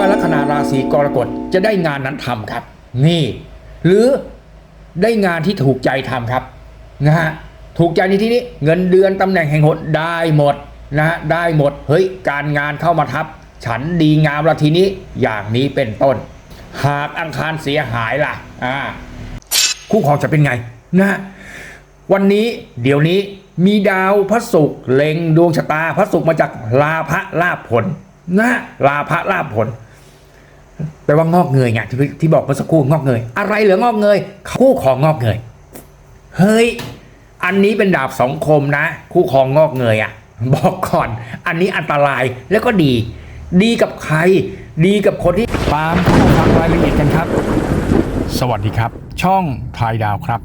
ว่าลัคนาราศีกรกฎจะได้งานนั้นทำครับ นี่ หรือได้งานที่ถูกใจทำครับนะฮะถูกใจในที่นี้เงินเดือนตำแหน่งแห่งหนได้หมดนะฮะได้หมดเฮ้ยการงานเข้ามาทับ ฉันดีงามละทีนี้อย่างนี้เป็นต้น หากอังคารเสียหายล่ะอ่าคู่ครองจะเป็นไงนะวันนี้เดี๋ยวนี้มีดาวพระศุกร์เล็งดวงชะตาพระศุกร์มาจากลาภลาภผลนะลาภลาภผล แปลว่างอกเงยไงที่ที่บอกเมื่อสักครู่งอกเงย อะไรเหลืองอกเงย คู่ของงอกเงย เฮ้ย อันนี้เป็นดาบสองคมนะ คู่ครองงอกเงยอะ่ะ บอกก่อน อันนี้อันตรายแล้วก็ดี ดีกับใคร ดีกับคนที่ตามเข้ามาฟังรายละเอียดกันครับ สวัสดีครับ ช่องทายดาวครับ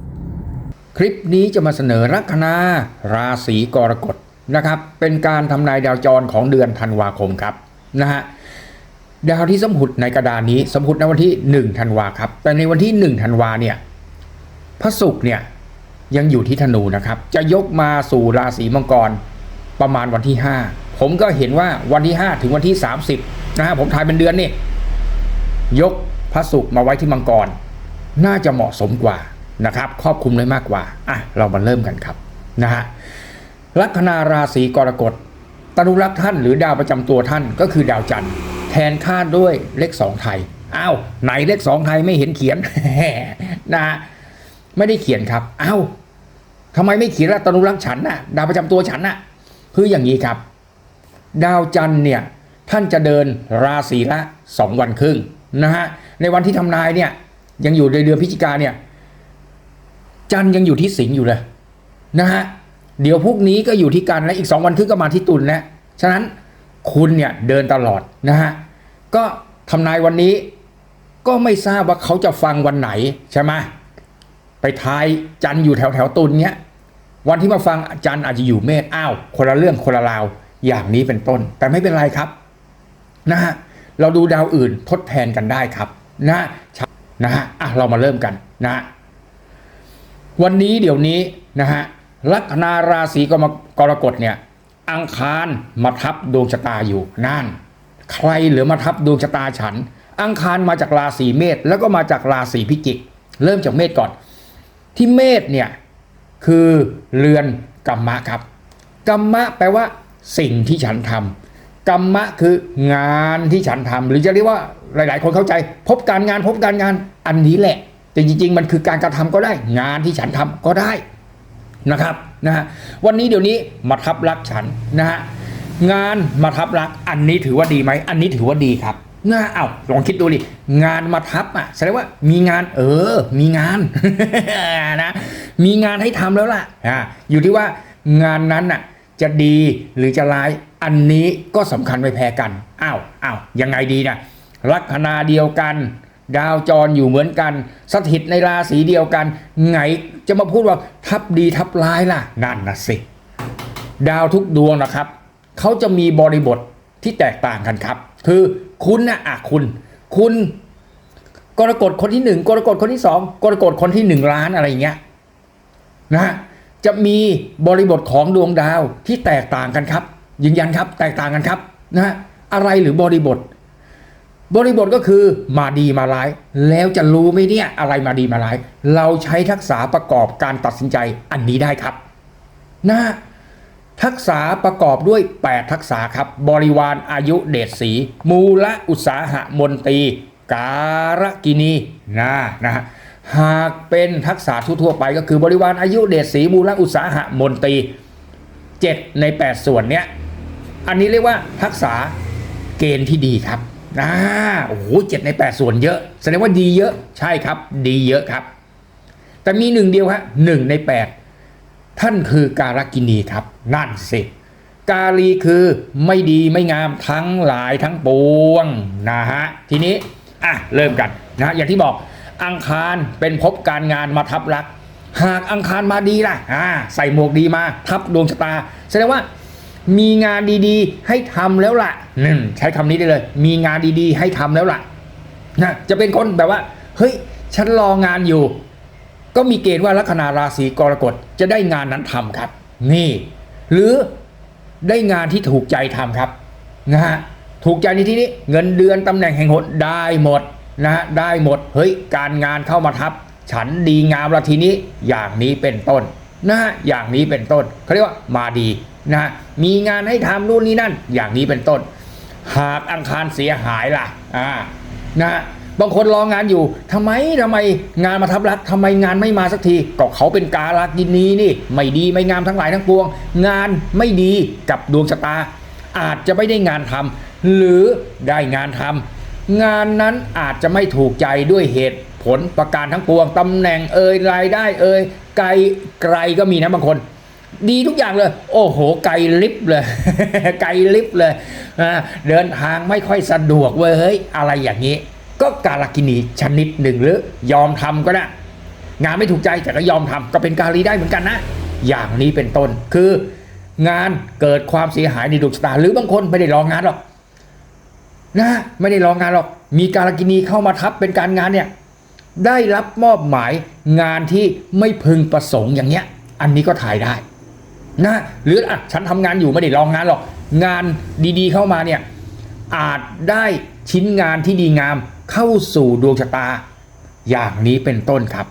คลิปนี้จะมาเสนอลัคนาราศีกรกฎนะครับ เป็นการทำนายดาวจรของเดือนธันวาคมครับนะฮะ ดาวที่สมหุดในกระดานนี้สมหุดในวันที่1ธันวาครับ แต่ในวันที่1ธันวาเนี่ยพระศุกร์เนี่ยยังอยู่ที่ธนูนะครับ จะยกมาสู่ราศีมังกรประมาณวันที่ 5 ผมก็เห็นว่าวันที่ 5 ถึงวันที่ 30นะฮะผมทายเป็นเดือนนี่ยกพระศุกร์มาไว้ที่มังกร น่าจะเหมาะสมกว่านะครับ ครอบคลุมได้มากกว่าอะเรามาเริ่มกันครับนะฮะลัคนาราศีกรกฎตนุรักษ์ท่านหรือดาวประจำตัวท่านก็คือดาวจันทร์ ทนค่าด้วยเลขสองไทยอ้าวไหนเลขสองไทยไม่เห็นเขียนนะไม่ได้เขียนครับอ้าวทำไมไม่เขียนล่ะตนุรักษ์ฉันน่ะ ดาวประจำตัวฉันน่ะคืออย่างนี้ครับ ดาวจันทร์เนี่ยท่านจะเดินราศีละสองวันครึ่งนะฮะในวันที่ทำนายเนี่ย ยังอยู่ในเดือนพฤศจิกาเนี่ย จันทร์ยังอยู่ที่สิงห์อยู่เลยนะฮะเดี๋ยวพรุ่งนี้ก็อยู่ที่กันและอีกสองวันครึ่งก็มาที่ตุลแล้วฉะนั้นคุณเนี่ยเดินตลอดนะฮะ ก็ทำนายวันนี้ก็ไม่ทราบว่าเขาจะฟังวันไหนใช่ไหมไปทายจันอยู่แถวแถวตุลเนี้ยวันที่มาฟังจารย์อาจจะอยู่เมษอ้าวคนละเรื่องคนละราวอย่างนี้เป็นต้น แต่ไม่เป็นไรครับนะฮะเราดูดาวอื่นทดแทนกันได้ครับนะนะฮะอะเรามาเริ่มกันนะฮะวันนี้เดี๋ยวนี้นะฮะลัคนาราศีกรกรกฎเนี่ยอังคารมาทับดวงชะตาอยู่นั่น ใครเหลือมาทับดวงชะตาฉัน อังคารมาจากราศีเมษแล้วก็มาจากราศีพิจิก เริ่มจากเมษก่อน ที่เมษเนี่ยคือเรือนกรรมะครับกรรมะแปลว่า สิ่งที่ฉันทำกรรมะคืองานที่ฉันทำหรือจะเรียกว่าหลาย ๆ คนเข้าใจ พบการงานพบการงานอันนี้แหละ แต่จริง ๆ มันคือการกระทำก็ได้ งานที่ฉันทำก็ได้นะครับนะฮะวันนี้เดี๋ยวนี้มาทับรักฉันนะฮะ งานมาทับรัก อันนี้ถือว่าดีไหม อันนี้ถือว่าดีครับนะเอ้าลองคิดดูดิงานมาทับอะแสดงว่ามีงานเออ มีงานนะมีงานให้ทำแล้วล่ะอ่าอยู่ที่ว่างานนั้นอะจะดีหรือจะร้ายอันนี้ก็สำคัญไม่แพ้กันอ้าวอ้าวยังไงดีนะลัคนาเดียวกัน ดาวจรอยู่เหมือนกัน สถิตในราศีเดียวกัน ไงจะมาพูดว่าทับดีทับร้ายล่ะนั่นนะสิ ดาวทุกดวงนะครับ เขาจะมีบริบทที่แตกต่างกันครับ คือคุณนะอะคุณ คุณกรกฎคนที่หนึ่งกรกฎคนที่สองกรกฎคนที่หนึ่งล้านอะไรอย่างเงี้ยนะจะมีบริบทของดวงดาวที่แตกต่างกันครับ ยืนยันครับ แตกต่างกันครับนะอะไรหรือบริบท บริบทก็คือมาดีมาร้าย แล้วจะรู้ไหมเนี่ยอะไรมาดีมาร้าย เราใช้ทักษะประกอบการตัดสินใจอันนี้ได้ครับ นะ ทักษะประกอบด้วย 8 ทักษะครับ บริวารอายุเดชสี มูลอุตสาหะมนตรี การกินีนะนะฮะหากเป็นทักษะทั่วไปก็คือบริวารอายุเดชสีมูลอุตสาหะมนตรี 7 ใน 8 ส่วนเนี้ยอันนี้เรียกว่าทักษะเกณฑ์ที่ดีครับนะโอ้โหเจ็ดใน 8 ส่วนเยอะ แสดงว่าดีเยอะใช่ครับ ดีเยอะครับ แต่มีหนึ่งเดียวครับหนึ่งใน 8 ท่านคือการกินีครับ นั่นสิกาลีคือไม่ดีไม่งามทั้งหลายทั้งปวงนะฮะทีนี้อะเริ่มกันนะอย่างที่บอกอังคารเป็นภพการงานมาทับรัก หากอังคารมาดีล่ะอ่าใส่หมวกดีมาทับดวงชะตาแสดงว่ามีงานดีๆ ให้ทำแล้วล่ะอืมใช้คำนี้ได้เลย มีงานดีๆ ให้ทำแล้วล่ะนะจะเป็นคนแบบว่า เฮ้ย ฉันรองานอยู่ ก็มีเกณฑ์ว่าลัคนาราศีกรกฎจะได้งานนั้นทำครับ นี่ หรือได้งานที่ถูกใจทำครับนะฮะถูกใจในที่นี้เงินเดือนตำแหน่งแห่งหนได้หมดนะฮะได้หมดเฮ้ยการงานเข้ามาทับ ฉันดีงามละทีนี้อย่างนี้เป็นต้นนะฮะอย่างนี้เป็นต้นเขาเรียกว่ามาดีนะฮะมีงานให้ทำนู่นนี่นั่น อย่างนี้เป็นต้น หากอังคารเสียหายล่ะอ่านะฮะ บางคนรองานอยู่ทำไมทำไมงานมาทับรักทำไมงานไม่มาสักทีก็เขาเป็นกาลักยินนี้นี่ ไม่ดีไม่งามทั้งหลายทั้งปวง งานไม่ดีกับดวงชะตา อาจจะไม่ได้งานทำหรือได้งานทำงานนั้นอาจจะไม่ถูกใจด้วยเหตุผลประการทั้งปวงตำแหน่งเอ่ยรายได้เอ่ยไกลไกลก็มีนะบางคน ดีทุกอย่างเลย โอ้โห ไกลลิฟต์เลย ไกลลิฟต์เลยอ่าเดินทางไม่ค่อยสะดวกเว้ยอะไรอย่างนี้ ก็กาลกินีชนิดหนึ่งหรือยอมทำก็ได้ งานไม่ถูกใจแต่ก็ยอมทำก็เป็นกาลีได้เหมือนกันนะ อย่างนี้เป็นต้นคืองานเกิดความเสียหายในดวงชะตาหรือบางคนไม่ได้รองงานหรอกนะไม่ได้รองงานหรอก มีกาลกินีเข้ามาทับเป็นการงานเนี่ยได้รับมอบหมายงานที่ไม่พึงประสงค์อย่างเงี้ย อันนี้ก็ถ่ายได้นะหรืออะฉันทำงานอยู่ไม่ได้ลองงานหรอก งานดีๆเข้ามาเนี่ยอาจได้ชิ้นงานที่ดีงาม เข้าสู่ดวงชะตา อย่างนี้เป็นต้นครับ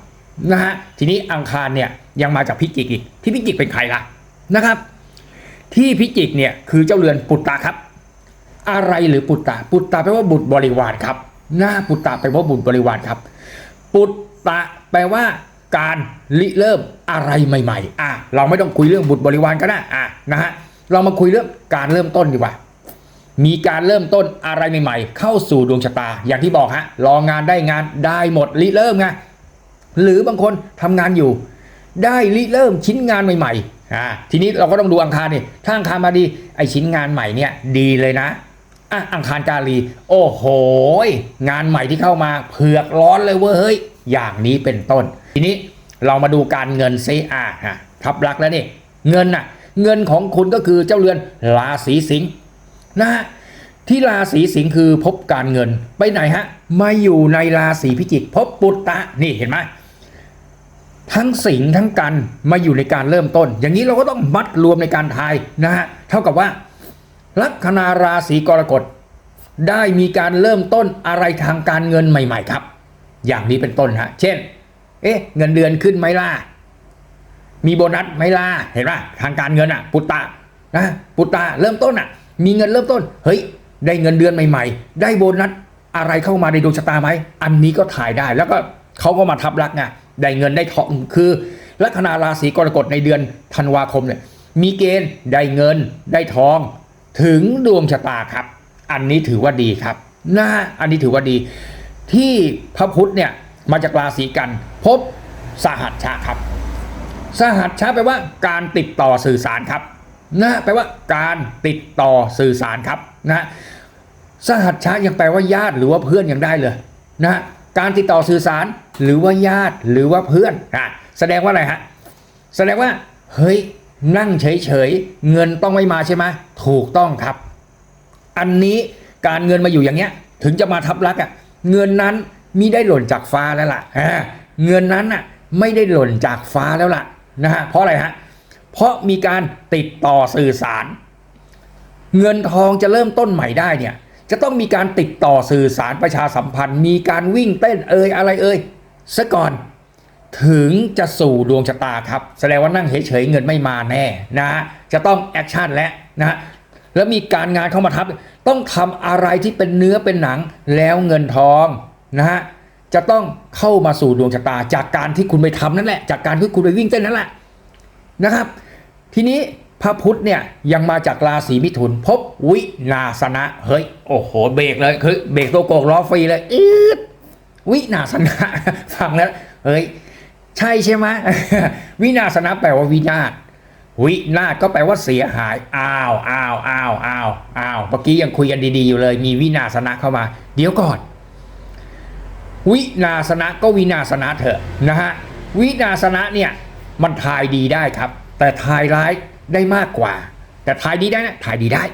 นะฮะทีนี้อังคารเนี่ยยังมาจากพิจิกอีกที่พิจิกเป็นใครล่ะนะครับ ที่พิจิกเนี่ยคือเจ้าเรือนปุตตะครับ อะไรหรือปุตตะปุตตะแปลว่าบุตรบริวารครับหน้าปุตตะแปลว่าบุตรบริวารครับ ปุตตะแปลว่าการริเริ่มอะไรใหม่ ๆ อะ เราไม่ต้องคุยเรื่องบุตรบริวารก็ได้อะนะฮะ เรามาคุยเรื่องการเริ่มต้นดีกว่า มีการเริ่มต้นอะไรใหม่ๆ เข้าสู่ดวงชะตา อย่างที่บอกฮะรองงานได้งานได้หมดริเริ่มไงหรือบางคนทำงานอยู่ ได้ริเริ่มชิ้นงานใหม่ๆอ่าทีนี้เราก็ต้องดูอังคารนี่ถ้าอังคารมาดีไอชิ้นงานใหม่เนี่ยดีเลยนะอะอังคารกาลี โอ้โหงานใหม่ที่เข้ามาเผือกร้อนเลยเว้ยเฮ้ยอย่างนี้เป็นต้น ทีนี้เรามาดูการเงินซิอะฮะทับลักแล้วนี่เงินน่ะเงินของคุณก็คือเจ้าเรือนราศีสิงห์ นะฮะที่ราศีสิงห์คือพบการเงินไปไหนฮะมาอยู่ในราศีพิจิกพบปุตตะนี่เห็นไหมทั้งสิงห์ทั้งกันมาอยู่ในการเริ่มต้น อย่างนี้เราก็ต้องมัดรวมในการทายนะฮะเท่ากับว่า ลัคนาราศีกรกฎได้มีการเริ่มต้นอะไรทางการเงินใหม่ ๆ ครับ อย่างนี้เป็นต้นฮะเช่น เอ๊ะ เงินเดือนขึ้นไหมล่ะมีโบนัสไหมล่ะเห็นป่ะทางการเงินอะ ปุตตะนะปุตตะเริ่มต้นอะ มีเงินเริ่มต้น เฮ้ย ได้เงินเดือนใหม่ ๆ ได้โบนัสอะไรเข้ามาในดวงชะตาไหม อันนี้ก็ถ่ายได้ แล้วก็เขาก็มาทับลักไง ได้เงินได้ทอง คือลัคนาราศีกรกฎในเดือนธันวาคมเนี่ย มีเกณฑ์ได้เงินได้ทอง ถึงดวงชะตาครับ อันนี้ถือว่าดีครับนะอันนี้ถือว่าดี ที่พระพุธเนี่ยมาจากราศีกัน พบสหัชชะครับ สหัชชะแปลว่าการติดต่อสื่อสารครับ นะแปลว่าการติดต่อสื่อสารครับนะสหัชชะยังแปลว่าญาติหรือว่าเพื่อนยังได้เลยนะการติดต่อสื่อสารหรือว่าญาติหรือว่าเพื่อนอะแสดงว่าอะไรฮะแสดงว่าเฮ้ยนั่งเฉยๆเงินต้องไม่มาใช่ไหมถูกต้องครับ อันนี้การเงินมาอยู่อย่างเงี้ย ถึงจะมาทับลักอะ่ะเงินนั้นมิได้หล่นจากฟ้าแล้วล่ะอ่าเงินนั้นอะไม่ได้หล่นจากฟ้าแล้วล่ะนะฮะเพราะอะไรฮะ เพราะมีการติดต่อสื่อสาร เงินทองจะเริ่มต้นใหม่ได้เนี่ยจะต้องมีการติดต่อสื่อสารประชาสัมพันธ์ มีการวิ่งเต้นเอ่ยอะไรเอ่ยซะก่อนถึงจะสู่ดวงชะตาครับ แสดงว่านั่งเฉยๆเงินไม่มาแน่นะจะต้องแอคชั่นแล้วนะฮะแล้วมีการงานเข้ามาทับ ต้องทำอะไรที่เป็นเนื้อเป็นหนังแล้วเงินทองนะฮะจะต้องเข้ามาสู่ดวงชะตาจากการที่คุณไปทำนั่นแหละ จากการที่คุณไปวิ่งเต้นนั่นแหละนะครับ ทีนี้พระพุธเนี่ยยังมาจากราศีมิถุนพบวินาสนะ เฮ้ย โอ้โห เบรกเลยคือเบรกตัวโกกล้อฟรีเลยอืดวินาสนะฟังแล้วเฮ้ย ใช่ใช่ไหมวินาศนะแปลว่าวินาศวินาศก็แปลว่าเสียหายอ้าวอ้าวอ้าวอ้าวอ้าวเมื่อกี้ยังคุยกันดีๆอยู่เลย มีวินาศนะเข้ามา เดี๋ยวก่อน วินาศนะก็วินาศนะเถอะนะฮะวินาศนะเนี่ยมันทายดีได้ครับ แต่ทายร้ายได้มากกว่า แต่ทายดีได้นะทายดีได้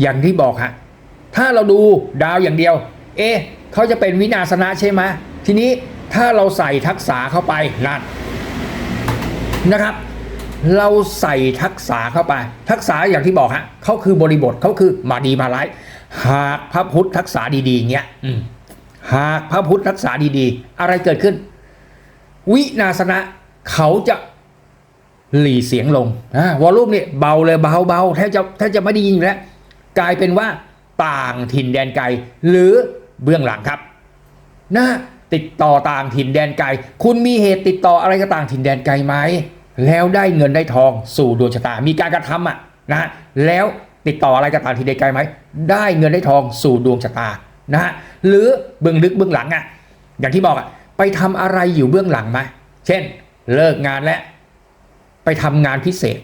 อย่างที่บอกฮะถ้าเราดูดาวอย่างเดียว เอ๊เขาจะเป็นวินาศนะใช่ไหมทีนี้ถ้าเราใส่ทักษะเข้าไปนั่นนะครับ เราใส่ทักษะเข้าไป ทักษะอย่างที่บอกฮะเขาคือบริบทเขาคือมาดีมาร้ายหากพระพุทธทักษะดีๆเงี้ยหากพระพุทธทักษะดีๆ อะไรเกิดขึ้น วินาสนะเขาจะ หลีเสียงลงอ่าวอลลุ่มเนี่ยเบาเลยเบาเบาแทบจะแทบจะไม่ได้ยินแล้ว กลายเป็นว่าต่างถิ่นแดนไกล หรือเบื้องหลังครับนะติดต่อต่างถิ่นแดนไกล คุณมีเหตุติดต่ออะไรกับต่างถิ่นแดนไกลไหมแล้วได้เงินได้ทองสู่ดวงชะตา มีการกระทำอะนะแล้วติดต่ออะไรกับต่างถิ่นแดนไกลไหมได้เงินได้ทองสู่ดวงชะตานะฮะหรือเบื้องลึกเบื้องหลังอะอย่างที่บอกอะไปทำอะไรอยู่เบื้องหลังไหมเช่น เลิกงานแล้ว ไปทำงานพิเศษ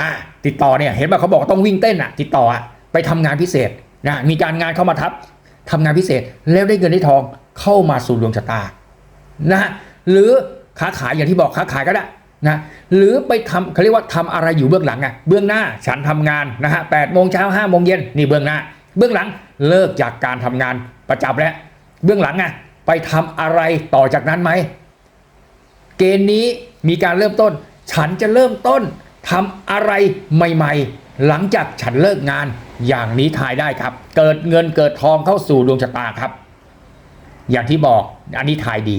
อ่าติดต่อเนี่ยเห็นป่ะเขาบอกว่าต้องวิ่งเต้นอะ ติดต่ออะไปทำงานพิเศษนะมีการงานเข้ามาทับทำงานพิเศษแล้วได้เงินได้ทองเข้ามาสู่ดวงชะตานะฮะหรือค้าขายอย่างที่บอกค้าขายก็ได้นะหรือไปทำเขาเรียกว่าทำอะไรอยู่เบื้องหลังอะเบื้องหน้าฉันทำงานนะฮะแปดโมงเช้าห้าโมงเย็นนี่เบื้องหน้า เบื้องหลังเลิกจากการทำงานประจำแล้ว เบื้องหลังอะไปทำอะไรต่อจากนั้นไหมเกณฑ์นี้มีการเริ่มต้น ฉันจะเริ่มต้นทำอะไรใหม่ๆ หลังจากฉันเลิกงานอย่างนี้ทายได้ครับ เกิดเงินเกิดทองเข้าสู่ดวงชะตาครับ อย่างที่บอกอันนี้ทายดี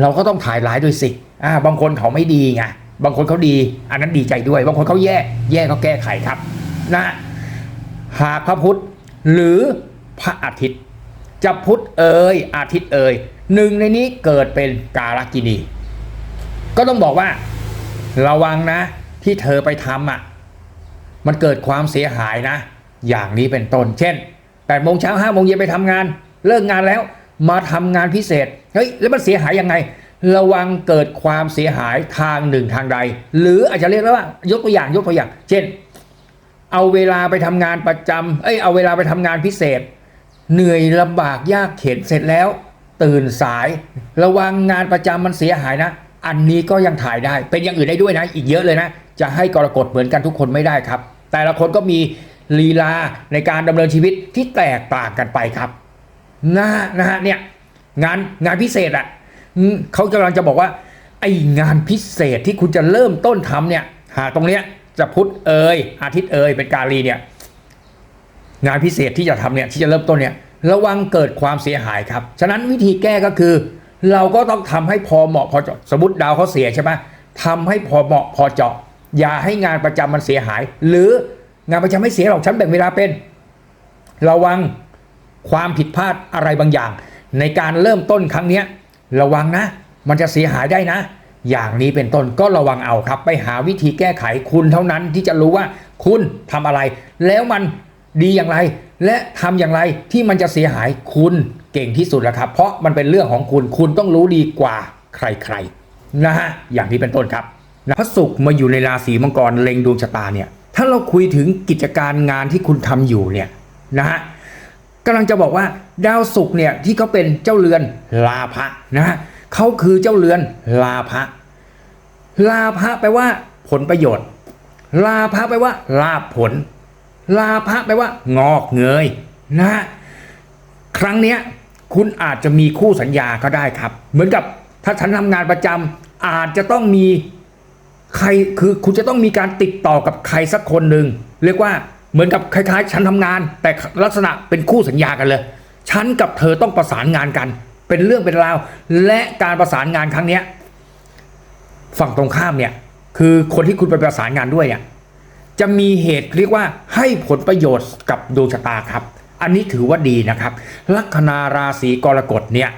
เราก็ต้องถ่ายร้ายด้วยสิอ่าบางคนเขาไม่ดีไงบางคนเขาดี อันนั้นดีใจด้วย บางคนเขาแย่ แย่ก็แก้ไขครับนะหากพระพุธหรือพระอาทิตย์ จะพุธเอ่ยอาทิตย์เอ่ยหนึ่งในนี้เกิดเป็นกาลกินี ก็ต้องบอกว่า ระวังนะ ที่เธอไปทำอะ มันเกิดความเสียหายนะ อย่างนี้เป็นต้น เช่น8โมงเช้า5โมงเย็นไปทำงาน เลิกงานแล้วมาทำงานพิเศษ เฮ้ย แล้วมันเสียหายยังไง ระวังเกิดความเสียหายทางหนึ่งทางใด หรืออาจจะเรียกได้ว่ายกตัวอย่างยกตัวอย่าง เช่น เอาเวลาไปทำงานประจำเอ้ย เอาเวลาไปทำงานพิเศษ เหนื่อยลำบากยากเข็นเสร็จแล้ว ตื่นสาย ระวังงานประจำมันเสียหายนะ อันนี้ก็ยังถ่ายได้ เป็นอย่างอื่นได้ด้วยนะ อีกเยอะเลยนะ จะให้กรกฎเหมือนกันทุกคนไม่ได้ครับ แต่ละคนก็มีลีลาในการดำเนินชีวิตที่แตกต่างกันไปครับนะนะฮะเนี่ยงานงานพิเศษอะเขากำลังจะบอกว่าไองานพิเศษที่คุณจะเริ่มต้นทำเนี่ย หาตรงเนี้ยจะพุธเอยอาทิตย์เอยเป็นกาลีเนี่ยงานพิเศษที่จะทำเนี่ยที่จะเริ่มต้นเนี่ยระวังเกิดความเสียหายครับ ฉะนั้นวิธีแก้ก็คือ เราก็ต้องทำให้พอเหมาะพอเจาะสมมติดาวเขาเสียใช่ไหมทำให้พอเหมาะพอเจาะ อย่าให้งานประจำมันเสียหาย หรืองานประจำไม่เสียหรอกฉันแบ่งเวลาเป็น ระวังความผิดพลาดอะไรบางอย่าง ในการเริ่มต้นครั้งนี้ระวังนะ มันจะเสียหายได้นะ อย่างนี้เป็นต้นก็ระวังเอาครับ ไปหาวิธีแก้ไขคุณเท่านั้นที่จะรู้ว่าคุณทำอะไร แล้วมันดีอย่างไร และทำอย่างไรที่มันจะเสียหายคุณ ก่งที่สุดแล้วครับ เพราะมันเป็นเรื่องของคุณคุณต้องรู้ดีกว่าใครๆนะฮะอย่างนี้เป็นต้นครับพระศุกร์มาอยู่ในราศีมังกรเล็งดวงชะตาเนี่ยถ้าเราคุยถึงกิจการงานที่คุณทำอยู่เนี่ยนะฮะกำลังจะบอกว่าดาวศุกร์เนี่ยที่เขาเป็นเจ้าเรือนลาภะนะฮะเขาคือเจ้าเรือนลาภะลาภะแปลว่า ผลประโยชน์ ลาภะแปลว่า ลาผล ลาภะแปลว่า งอกเงยนะฮะครั้งเนี้ย คุณอาจจะมีคู่สัญญาก็ได้ครับ เหมือนกับถ้าฉันทำงานประจำอาจจะต้องมีใครคือคุณจะต้องมีการติดต่อกับใครสักคนหนึ่งเรียกว่าเหมือนกับคล้ายๆ ฉันทำงาน แต่ลักษณะเป็นคู่สัญญากันเลย ฉันกับเธอต้องประสานงานกัน เป็นเรื่องเป็นราว และการประสานงานครั้งเนี้ยฝั่งตรงข้ามเนี่ยคือคนที่คุณไปประสานงานด้วยเนี่ยจะมีเหตุเรียกว่าให้ผลประโยชน์กับดวงชะตาครับ อันนี้ถือว่าดีนะครับ ลัคนาราศีกรกฎเนี่ย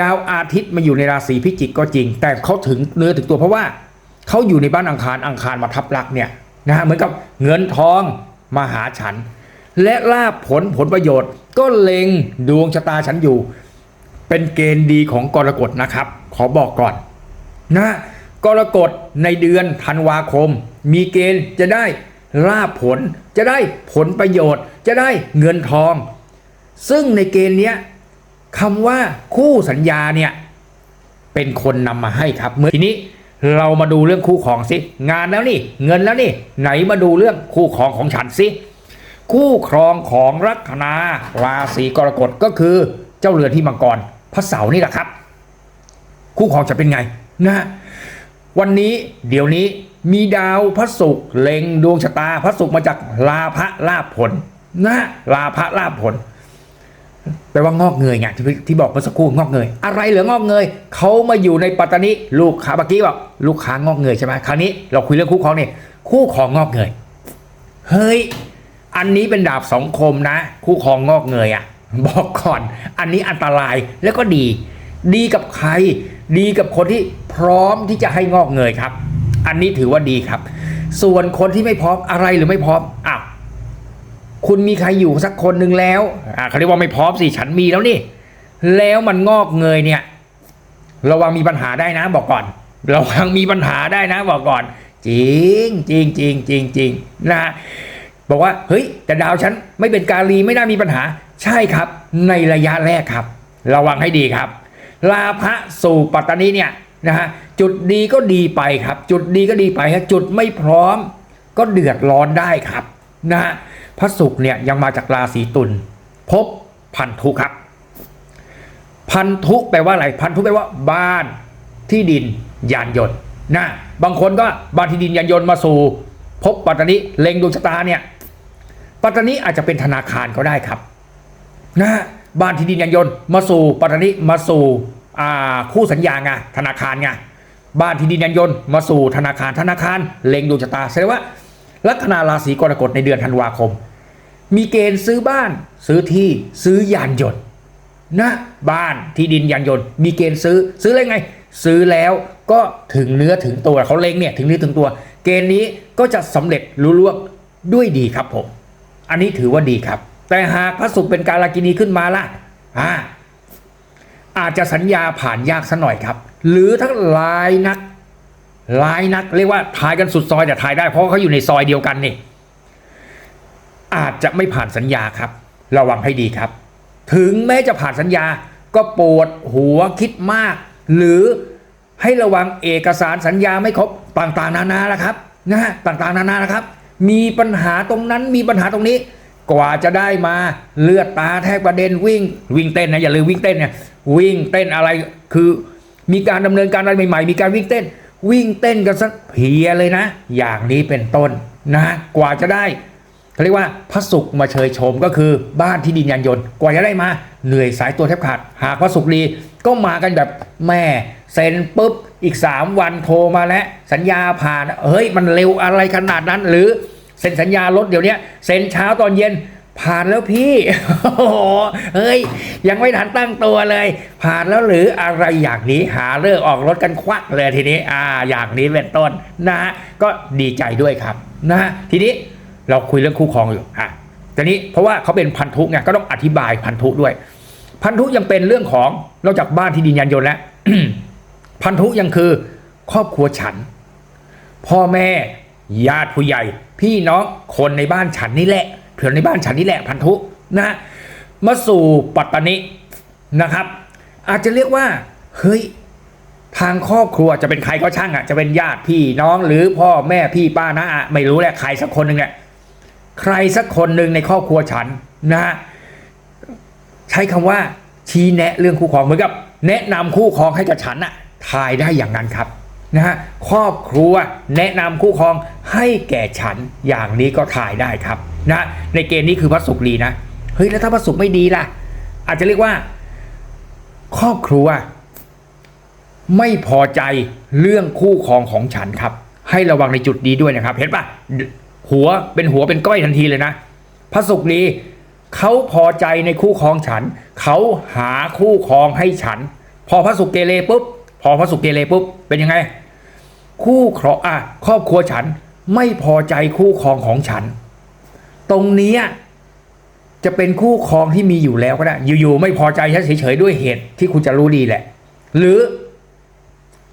ดาวอาทิตย์มาอยู่ในราศีพิจิกก็จริง แต่เขาถึงเนื้อถึงตัวเพราะว่าเขาอยู่ในบ้านอังคารอังคารมาทับลักเนี่ยนะฮะเหมือนกับเงินทองมาหาฉัน และลาบผลผลประโยชน์ ก็เล็งดวงชะตาฉันอยู่ เป็นเกณฑ์ดีของกรกฎนะครับ ขอบอกก่อนนะกรกฎในเดือนธันวาคม มีเกณฑ์จะได้ ลาบผลจะได้ผลประโยชน์ จะได้เงินทอง ซึ่งในเกณฑ์เนี้ยคำว่าคู่สัญญาเนี่ยเป็นคนนำมาให้ครับเมื่อทีนี้เรามาดูเรื่องคู่ของสิงานแล้วนี่ เงินแล้วนี่ ไหนมาดูเรื่องคู่ครองของฉันสิคู่ครองของลัคนาราศีกรกฎก็คือเจ้าเรือที่มังกรพระเสาร์นี่แหละครับ คู่ครองจะเป็นไงนะวันนี้เดี๋ยวนี้ มีดาวพระศุกร์เล็งดวงชะตาพระศุกร์มาจากลาภะลาภผลนะลาภะลาภผลแปลว่างอกเงยไงที่ที่บอกเมื่อสักครู่งอกเงย อะไรเหลืองอกเงยเขามาอยู่ในปัตตานีลูกค้าเมื่อกี้บอกลูกค้างอกเงยใช่ไหมคราวนี้เราคุยเรื่องคู่ครองเนี่ยคู่ของงอกเงยเฮ้ยอันนี้เป็นดาบสองคมนะ คู่ครองงอกเงยอะ่ะ บอกก่อน อันนี้อันตรายแล้วก็ดี ดีกับใคร ดีกับคนที่พร้อมที่จะให้งอกเงยครับ อันนี้ถือว่าดีครับ ส่วนคนที่ไม่พร้อมอะไรหรือไม่พร้อมอ้าวคุณมีใครอยู่สักคนหนึ่งแล้วอ่าเขาเรียกว่าไม่พร้อมสิฉันมีแล้วนี่ แล้วมันงอกเงยเนี่ย ระวังมีปัญหาได้นะบอกก่อนระวังมีปัญหาได้นะบอกก่อน จริงจริงจริงจริงจริงนะฮะบอกว่าเฮ้ย แต่ดาวฉันไม่เป็นกาลีไม่น่ามีปัญหา ใช่ครับ ในระยะแรกครับ ระวังให้ดีครับ ลาภะสู่ปัตตานีเนี่ย นะฮะจุดดีก็ดีไปครับ จุดดีก็ดีไปครับจุดไม่พร้อมก็เดือดร้อนได้ครับนะฮะพระศุกร์เนี่ยยังมาจากราศีตุลพบพันธุครับ พันธุแปลว่าอะไรพันธุแปลว่าบ้านที่ดินยานยนต์นะบางคนก็บ้านที่ดินยานยนต์มาสู่ พบปัตตานีเล็งดวงชะตาเนี่ยปัตตานีอาจจะเป็นธนาคารก็ได้ครับนะบ้านที่ดินยานยนต์มาสู่ปัตตานีมาสู่ คู่สัญญาไงธนาคารไงบ้านที่ดินยานยนต์มาสู่ธนาคารธนาคารเล็งดวงชะตาแสดงว่า ลัคนาราศีกรกฎในเดือนธันวาคม มีเกณฑ์ซื้อบ้านซื้อที่ซื้อยานยนต์นะบ้านที่ดินยานยนต์ มีเกณฑ์ซื้อซื้ออะไรไง ซื้อแล้วก็ถึงเนื้อถึงตัวเขาเล็งเนี่ยถึงเนื้อถึงตัว เกณฑ์นี้ก็จะสำเร็จลุล่วงด้วยดีครับผม อันนี้ถือว่าดีครับ แต่หากพระศุกร์เป็นการลากินีขึ้นมาล่ะอ่า อาจจะสัญญาผ่านยากสัหน่อยครับ หรือทั้งลายนักลายนัก เรียกว่าทายกันสุดซอยแต่ทายได้เพราะเขาอยู่ในซอยเดียวกันนี่อาจจะไม่ผ่านสัญญาครับ ระวังให้ดีครับ ถึงแม้จะผ่านสัญญาก็ปวดหัวคิดมาก หรือให้ระวังเอกสารสัญญาไม่ครบต่างๆ นานาละครับนะฮะต่างๆ นานาละครับ มีปัญหาตรงนั้นมีปัญหาตรงนี้ กว่าจะได้มาเลือดตาแทบประเด็นวิ่งวิ่งเต้นนะอย่าลืมวิ่งเต้นเนี่ย วิ่งเต้นอะไรคือมีการดำเนินการอะไรใหม่ๆ มีการวิ่งเต้น วิ่งเต้นกันสักเพียเลยนะ อย่างนี้เป็นต้นนะกว่าจะได้เขาเรียกว่าพระศุกร์มาเชยชมก็คือบ้านที่ดินยานยนต์กว่าจะได้มาเหนื่อยสายตัวแทบขาด หากพระศุกร์ดีก็มากันแบบแม่เซ็นปุ๊บอีก 3 วันโทรมาแล้วสัญญาผ่านเฮ้ยมันเร็วอะไรขนาดนั้น หรือเซ็นสัญญารถเดี๋ยวนี้เซ็นเช้าตอนเย็น ผ่านแล้วพี่โอ้โหเฮ้ย ยังไม่ทันตั้งตัวเลย ผ่านแล้วหรืออะไรอย่างนี้หาเลิกออกรถกันควักเลยทีนี้ อ่า อย่างนี้เป็นต้นนะฮะก็ดีใจด้วยครับนะฮะทีนี้เราคุยเรื่องคู่ครองอยู่อะทีนี้เพราะว่าเขาเป็นพันธุไงก็ต้องอธิบายพันธุด้วย พันธุยังเป็นเรื่องของนอกจากบ้านที่ดินยานยนต์แล้วพันธุยังคือ ครอบครัวฉัน พ่อแม่ญาติผู้ใหญ่ พี่น้องคนในบ้านฉันนี่แหละ เผื่อในบ้านฉันนี่แหละพันธุนะมาสู่ปัตตานีนะครับ อาจจะเรียกว่าเฮ้ยทางครอบครัวจะเป็นใครก็ช่างอะจะเป็นญาติพี่น้องหรือพ่อแม่พี่ป้านะอะไม่รู้แหละใครสักคนหนึ่งแหละใครสักคนหนึ่งในครอบครัวฉันนะฮะใช้คำว่าชี้แนะเรื่องคู่ครองเหมือนกับ แนะนำคู่ครองให้กับฉันอะทายได้อย่างนั้นครับนะฮะครอบครัวแนะนำคู่ครองให้แก่ฉันอย่างนี้ก็ทายได้ครับ นะในเกณฑ์นี้คือพระศุกร์ดีนะเฮ้ยแล้วถ้าพระศุกร์ไม่ดีล่ะ อาจจะเรียกว่า ครอบครัว ไม่พอใจเรื่องคู่ครองของฉันครับ ให้ระวังในจุดนี้ด้วยนะครับ เห็นปะหัวเป็นหัวเป็นก้อยทันทีเลยนะพระศุกรีเขาพอใจในคู่ครองฉัน เขาหาคู่ครองให้ฉัน พอพระศุกร์เกเรปุ๊บ พอพระศุกร์เกเรปุ๊บ เป็นยังไง คู่ครองอะครอบครัวฉันไม่พอใจคู่ครองของฉัน ตรงนี้จะเป็นคู่ครองที่มีอยู่แล้วก็ได้ อยู่ๆไม่พอใจฉันเฉยๆด้วยเหตุที่คุณจะรู้ดีแหละ หรือ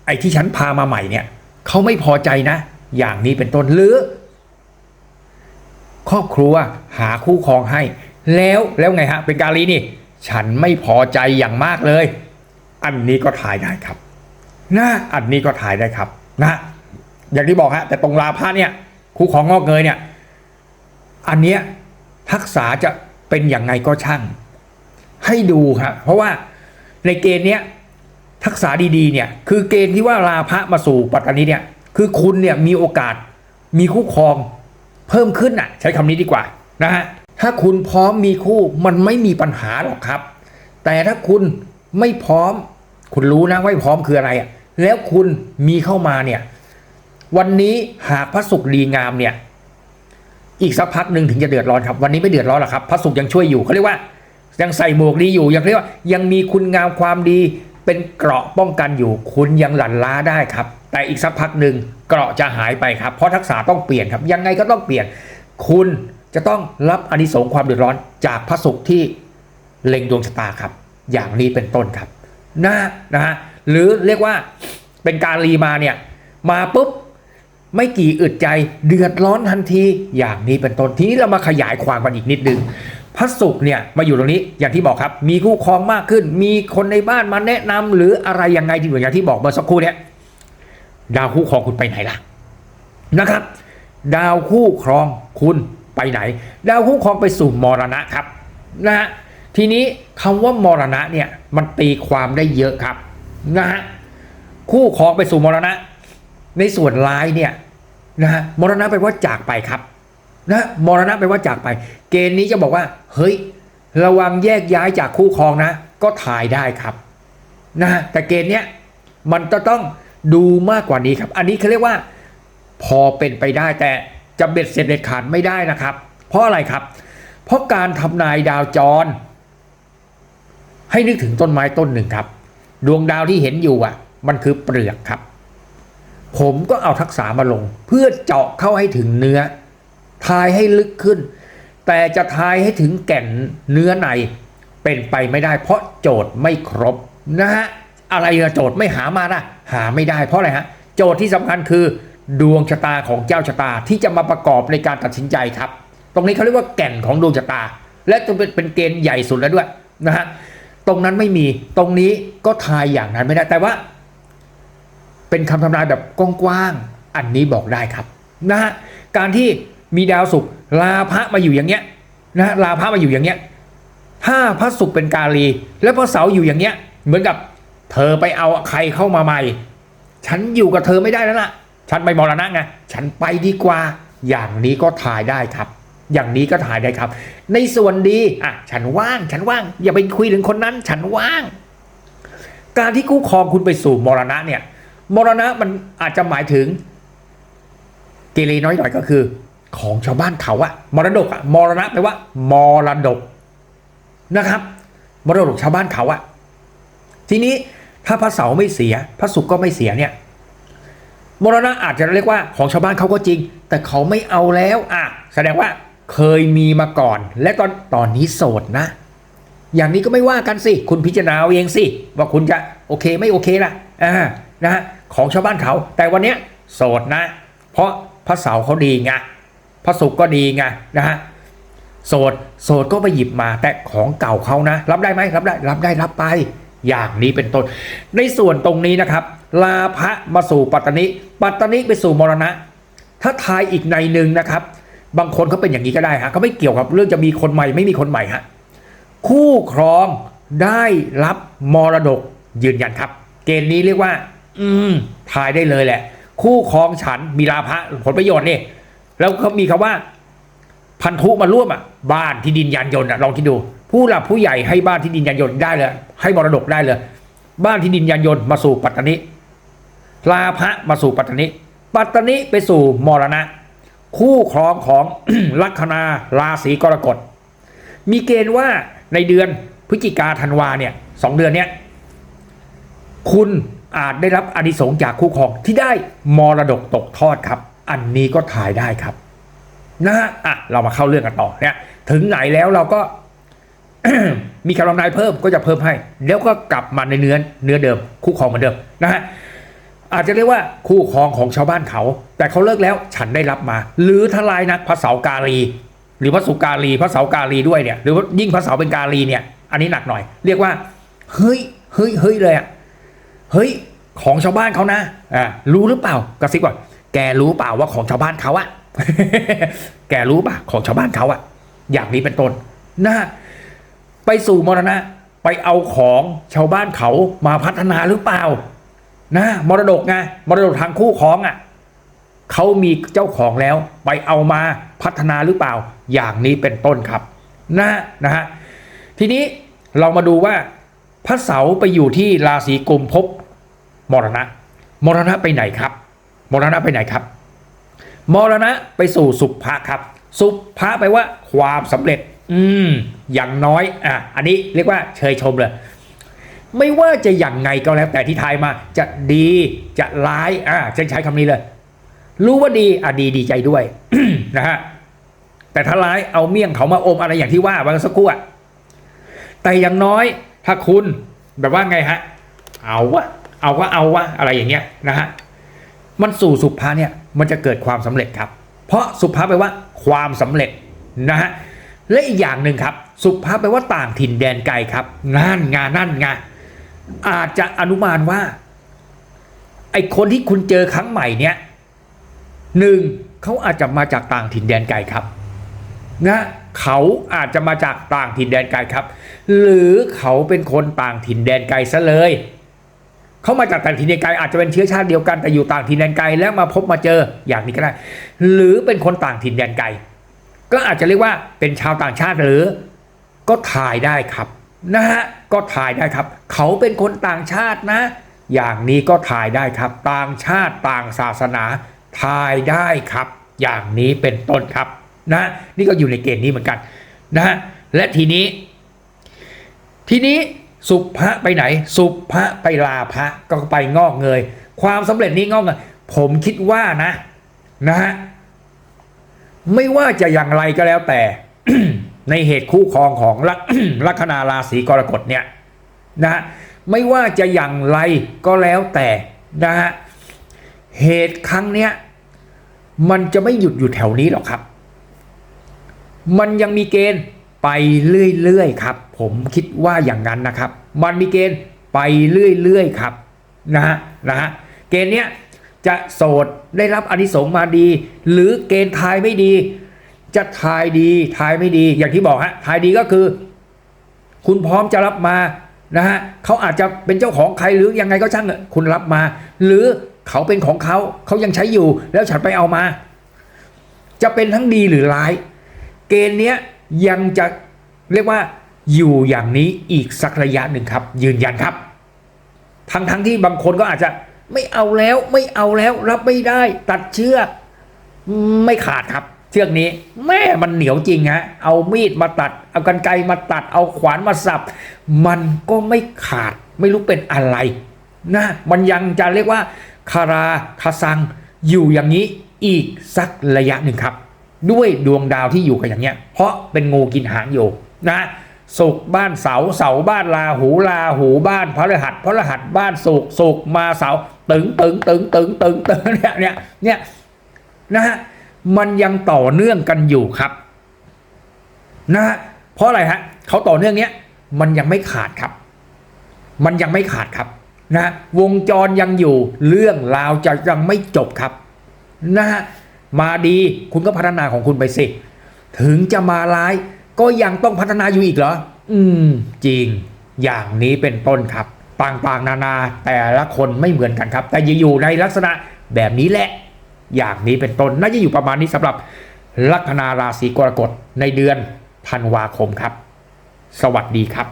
ไอ้ที่ฉันพามาใหม่เนี่ยเขาไม่พอใจนะ อย่างนี้เป็นต้นหรือ ครอบครัวหาคู่ครองให้ แล้วแล้วไงฮะ เป็นการีนี่ ฉันไม่พอใจอย่างมากเลย อันนี้ก็ถ่ายได้ครับนะอันนี้ก็ถ่ายได้ครับ นะ อย่างที่บอกฮะ แต่ตรงลาพระเนี่ยคู่ของงอกเงยเนี่ย อันเนี้ยทักษะจะเป็นอย่างไงก็ช่าง ให้ดูครับเพราะว่าในเกณฑ์เนี้ยทักษะดีๆเนี่ยคือเกณฑ์ที่ว่าลาพะมาสู่ปัตตานีเนี่ยคือคุณเนี่ยมีโอกาสมีคู่ครองเพิ่มขึ้นอะ ใช้คำนี้ดีกว่านะฮะถ้าคุณพร้อมมีคู่มันไม่มีปัญหาหรอกครับ แต่ถ้าคุณไม่พร้อม คุณรู้นะว่าไม่พร้อมคืออะไรอะแล้วคุณมีเข้ามาเนี่ยวันนี้หากพระศุกร์ดีงามเนี่ย อีกสักพักหนึ่งถึงจะเดือดร้อนครับ วันนี้ไม่เดือดร้อนหรอกครับพระศุกร์ยังช่วยอยู่เขาเรียกว่า ยังใส่หมวกดีอยู่ยังเรียกว่า ยังมีคุณงามความดี เป็นเกราะป้องกันอยู่ คุณยังหลั่นล้าได้ครับ แต่อีกสักพักหนึ่งเกราะจะหายไปครับ เพราะทักษะต้องเปลี่ยนครับยังไงก็ต้องเปลี่ยน คุณจะต้องรับอนิสงส์ความเดือดร้อนจากพระศุกร์ที่เล็งดวงชะตาครับ อย่างนี้เป็นต้นครับนะนะฮะหรือเรียกว่าเป็นการรีมาเนี่ยมาปุ๊บ ไม่กี่อึดใจเดือดร้อนทันทีอย่างนี้เป็นต้นทีนี้เรามาขยายความกันอีกนิดนึงพระศุกร์เนี่ยมาอยู่ตรงนี้อย่างที่บอกครับ มีคู่ครองมากขึ้น มีคนในบ้านมาแนะนำหรืออะไรยังไงที่เหมือนอย่างที่บอกเมื่อสักครู่เนี่ยดาวคู่ครองคุณไปไหนล่ะนะครับ ดาวคู่ครองคุณไปไหน ดาวคู่ครองไปสู่มรณะครับนะฮะทีนี้คำว่ามรณะเนี่ยมันตีความได้เยอะครับนะฮะคู่ครองไปสู่มรณะ ในส่วนร้ายเนี่ยนะฮะมรณะแปว่าจากไปครับนะมรณะแปว่าจากไป เกณฑ์นี้จะบอกว่า เฮ้ย ระวังแยกย้ายจากคู่ครองนะ ก็ถ่ายได้ครับนะฮะแต่เกณฑ์เนี้ยมันจะต้องดูมากกว่านี้ครับ อันนี้เขาเรียกว่าพอเป็นไปได้แต่จะเบ็ดเสร็จเด็ดขาดไม่ได้นะครับ เพราะอะไรครับ เพราะการทำนายดาวจร ให้นึกถึงต้นไม้ต้นหนึ่งครับ ดวงดาวที่เห็นอยู่อะ มันคือเปลือกครับ ผมก็เอาทักษะมาลง เพื่อเจาะเข้าให้ถึงเนื้อ ทายให้ลึกขึ้น แต่จะทายให้ถึงแก่นเนื้อในเป็นไปไม่ได้ เพราะโจทย์ไม่ครบนะฮะอะไรอะโจทย์ไม่หามานะหาไม่ได้เพราะอะไรฮะโจทย์ที่สำคัญคือ ดวงชะตาของเจ้าชะตาที่จะมาประกอบในการตัดสินใจครับ ตรงนี้เขาเรียกว่าแก่นของดวงชะตา และจะเป็นเป็นเกณฑ์ใหญ่สุดแล้วด้วยนะฮะตรงนั้นไม่มีตรงนี้ก็ทายอย่างนั้นไม่ได้แต่ว่า เป็นคำทำนายแบบกว้างๆอันนี้บอกได้ครับนะฮะการที่มีดาวศุกร์ลาพระมาอยู่อย่างเงี้ยนะลาพระมาอยู่อย่างเงี้ยถ้าพระศุกร์เป็นกาลี แล้วพระเสาร์อยู่อย่างเงี้ย เหมือนกับเธอไปเอาใครเข้ามาใหม่ ฉันอยู่กับเธอไม่ได้แล้วล่ะ ฉันไปมรณะไงฉันไปดีกว่า อย่างนี้ก็ถ่ายได้ครับ อย่างนี้ก็ถ่ายได้ครับ ในส่วนดีอะฉันว่าง ฉันว่าง อย่าไปคุยถึงคนนั้น ฉันว่าง การที่คู่ครองคุณไปสู่มรณะเนี่ย มรณะมันอาจจะหมายถึงเกเรน้อยหน่อยก็คือ ของชาวบ้านเขาอะมรดกอะมรณะแปลว่ามรดกนะครับมรดกชาวบ้านเขาอะทีนี้ถ้าพระเสาไม่เสีย พระศุกร์ก็ไม่เสียเนี่ยมรณะอาจจะเรียกว่าของชาวบ้านเขาก็จริง แต่เขาไม่เอาแล้วอะแสดงว่าเคยมีมาก่อน และตอนตอนนี้โสดนะ อย่างนี้ก็ไม่ว่ากันสิ คุณพิจารณาเอาเองสิ ว่าคุณจะโอเคไม่โอเคล่ะอ่านะฮะ ของชาวบ้านเขา แต่วันนี้โสดนะ เพราะพระเสาร์เขาดีไงพระศุกร์ก็ดีไงนะฮะโสดโสดก็ไปหยิบมา แต่ของเก่าเขานะ รับได้ไหมรับได้ รับได้รับไป อย่างนี้เป็นต้น ในส่วนตรงนี้นะครับ ลาพระมาสู่ปัตตนิปัตตนิไปสู่มรณะ ถ้าทายอีกในหนึ่งนะครับ บางคนเขาเป็นอย่างนี้ก็ได้ฮะเขาไม่เกี่ยวกับเรื่องจะมีคนใหม่ไม่มีคนใหม่ฮะคู่ครองได้รับมรดกยืนยันครับ เกณฑ์นี้เรียกว่า อืมทายได้เลยแหละ คู่ครองฉันมีลาภะผลประโยชน์นี่แล้วเขามีคำว่า พันธุมาร่วมอะ บ้านที่ดินยานยนต์อะลองคิดดู ผู้หลักผู้ใหญ่ให้บ้านที่ดินยานยนต์ได้เลย ให้มรดกได้เลย บ้านที่ดินยานยนต์มาสู่ปัตตานิลาภะมาสู่ปัตตานิปัตตานิไปสู่มรณะ คู่ครองของลัคนาราศีกรกฎมีเกณฑ์ว่าในเดือนพฤศจิกาธันวาเนี่ยสองเดือนเนี้ยคุณ อาจได้รับอนิสงจากคู่ครองที่ได้มรดกตกทอดครับ อันนี้ก็ถ่ายได้ครับนะฮะอะเรามาเข้าเรื่องกันต่อเนี่ยถึงไหนแล้วเราก็มีคำทำนายเพิ่มก็จะเพิ่มให้ แล้วก็กลับมาในเนื้อเนื้อเดิม คู่ครองเหมือนเดิมนะฮะอาจจะเรียกว่าคู่ครองของชาวบ้านเขา แต่เขาเลิกแล้วฉันได้รับมา หรือทลายนักพระเสากาลี หรือพระสุกาลีพระเสากาลีด้วยเนี่ย หรือว่ายิ่งพระเสาเป็นกาลีเนี่ย อันนี้หนักหน่อย เรียกว่าเฮ้ยเฮ้ยเฮ้ยเลยอะ เฮ้ยของชาวบ้านเขานะอ่ารู้หรือเปล่ากระซิบว่าแกรู้เปล่าว่าของชาวบ้านเขาอะแกรู้ป่ะของชาวบ้านเขาอะอย่างนี้เป็นต้นนะไปสู่มรณะ ไปเอาของชาวบ้านเขามาพัฒนาหรือเปล่า นะมรดกไงมรดกทางคู่ครองอะเขามีเจ้าของแล้ว ไปเอามาพัฒนาหรือเปล่า อย่างนี้เป็นต้นครับ นะนะฮะทีนี้เรามาดูว่าพระเสาร์ไปอยู่ที่ราศีกุมภพ มรณะ มรณะไปไหนครับ มรณะไปไหนครับ มรณะไปสู่สุภะครับ สุภะไปลว่าความสำเร็จ อืม อย่างน้อยอะอันนี้เรียกว่าเชยชมเลย ไม่ว่าจะอย่างไงก็แล้ว แต่ที่ทายมาจะดีจะร้ายอะฉันใช้คำนี้เลย รู้ว่าดีอะดีดีใจด้วยนะฮะแต่ถ้าร้ายเอาเมี่ยงเขามาอมอะไรอย่างที่ว่าบางสักครู่อะแต่อย่างน้อยถ้าคุณแบบว่าไงฮะ เอาวะ เอาก็เอาวะอะไรอย่างเงี้ยนะฮะมันสู่สุภาเนี่ยมันจะเกิดความสำเร็จครับ เพราะสุภาแปลว่าความสำเร็จนะฮะและอีกอย่างหนึ่งครับ สุภาแปลว่าต่างถิ่นแดนไกลครับนั่นงานนั่นงานอาจจะอนุมานว่าไอคนที่คุณเจอครั้งใหม่เนี่ยหนึ่งเขาอาจจะมาจากต่างถิ่นแดนไกลครับนะเขาอาจจะมาจากต่างถิ่นแดนไกลครับ หรือเขาเป็นคนต่างถิ่นแดนไกลซะเลย เขามาจากต่างถิ่นไกลอาจจะเป็นเชื้อชาติเดียวกันแต่อยู่ต่างถิ่นแดนไกลแล้วมาพบมาเจออย่างนี้ก็ได้ หรือเป็นคนต่างถิ่นแดนไกลก็อาจจะเรียกว่าเป็นชาวต่างชาติหรือก็ถ่ายได้ครับนะฮะก็ถ่ายได้ครับ เขาเป็นคนต่างชาตินะ อย่างนี้ก็ถ่ายได้ครับ ต่างชาติต่างศาสนาถ่ายได้ครับ อย่างนี้เป็นต้นครับนะนี่ก็อยู่ในเกณฑ์นี้เหมือนกันนะฮะและทีนี้ ทีนี้ สุภะไปไหน สุภะไปลาภะก็ไปงอกเงย ความสำเร็จนี้งอกเงยผมคิดว่านะนะฮะไม่ว่าจะอย่างไรก็แล้วแต่ ในเหตุคู่ครองของลัคลัคนาราศีกรกฎเนี่ยนะฮะไม่ว่าจะอย่างไรก็แล้วแต่นะฮะเหตุครั้งเนี้ยมันจะไม่หยุดอยู่แถวนี้หรอกครับ มันยังมีเกณฑ์ ไปเรื่อยๆครับ ผมคิดว่าอย่างนั้นนะครับ มันมีเกณฑ์ไปเรื่อยๆครับนะฮะนะฮะเกณฑ์เนี้ยจะโสดได้รับอนิสงสมาดี หรือเกณฑ์ทายไม่ดี จะทายดีทายไม่ดีอย่างที่บอกฮะทายดีก็คือ คุณพร้อมจะรับมานะฮะเขาอาจจะเป็นเจ้าของใครหรือยังไงก็ช่างเถอะคุณรับมา หรือเขาเป็นของเขาเขายังใช้อยู่แล้วฉันไปเอามา จะเป็นทั้งดีหรือร้าย เกณฑ์เนี้ย ยังจะเรียกว่าอยู่อย่างนี้อีกสักระยะหนึ่งครับ ยืนยันครับ ทั้งทั้งที่บางคนก็อาจจะไม่เอาแล้วไม่เอาแล้วรับไม่ได้ตัดเชือกไม่ขาดครับ เชือกนี้ แม่มันเหนียวจริงฮะเอามีดมาตัด เอากันไกรมาตัด เอาขวานมาสับ มันก็ไม่ขาดไม่รู้เป็นอะไรนะมันยังจะเรียกว่าคาราคาซังอยู่อย่างนี้อีกสักระยะหนึ่งครับ ด้วยดวงดาวที่อยู่กันอย่างเนี้ย เพราะเป็นงูกินหางอยู่นะสุกบ้านเสาเสาบ้านลาหูลาหูบ้านพระรหัสพระรหัสบ้านสุกสุกมาเสาตึงตึงตึงตึงตึงตึงเนี่ยเนี่ยเนี่ยนะฮะมันยังต่อเนื่องกันอยู่ครับนะฮะเพราะอะไรฮะเขาต่อเนื่องเนี้ยมันยังไม่ขาดครับ มันยังไม่ขาดครับนะวงจรยังอยู่เรื่องราวจะยังไม่จบครับนะฮะ มาดีคุณก็พัฒนาของคุณไปสิ ถึงจะมาร้ายก็ยังต้องพัฒนาอยู่อีกเหรอ อืม จริง อย่างนี้เป็นต้นครับ ต่างๆ นานาแต่ละคนไม่เหมือนกันครับ แต่จะอยู่ในลักษณะแบบนี้แหละ อย่างนี้เป็นต้นน่าจะอยู่ประมาณนี้สำหรับลัคนาราศีกรกฎในเดือนธันวาคมครับ สวัสดีครับ